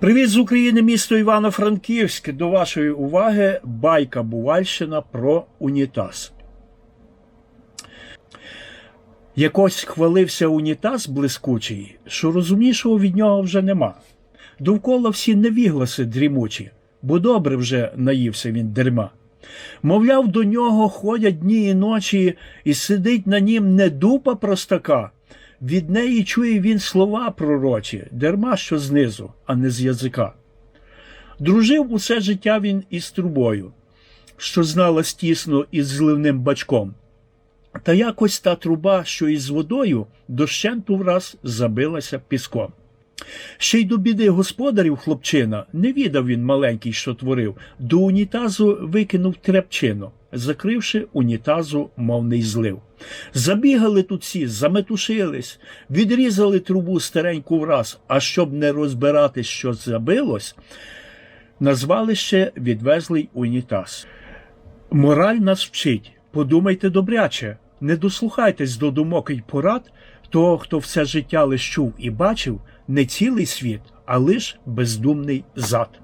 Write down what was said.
Привіт з України, місто Івано-Франківськ. До вашої уваги байка Бувальщина про унітаз. Якось хвалився унітаз блискучий, що розумнішого від нього вже нема. Довкола всі невігласи дрімучі, бо добре вже наївся він дерьма. Мовляв, до нього ходять дні і ночі, і сидить на нім не дупа простака. Від неї чує він слова пророчі, дарма що знизу, а не з язика. Дружив усе життя він із трубою, що знала тісно із зливним бачком. Та якось та труба, що із водою, дощенту враз забилася піском. Ще й до біди господарів хлопчина не відав він маленький, що творив, до унітазу викинув тряпчину, закривши унітазу мовний злив. Забігали тут всі, заметушились, відрізали трубу стареньку враз, а щоб не розбирати, що забилось, назвали ще відвезлий унітаз. Мораль нас вчить, подумайте добряче, не дослухайтесь до думок і порад того, хто все життя лиш чув і бачив не цілий світ, а лиш бездумний зад.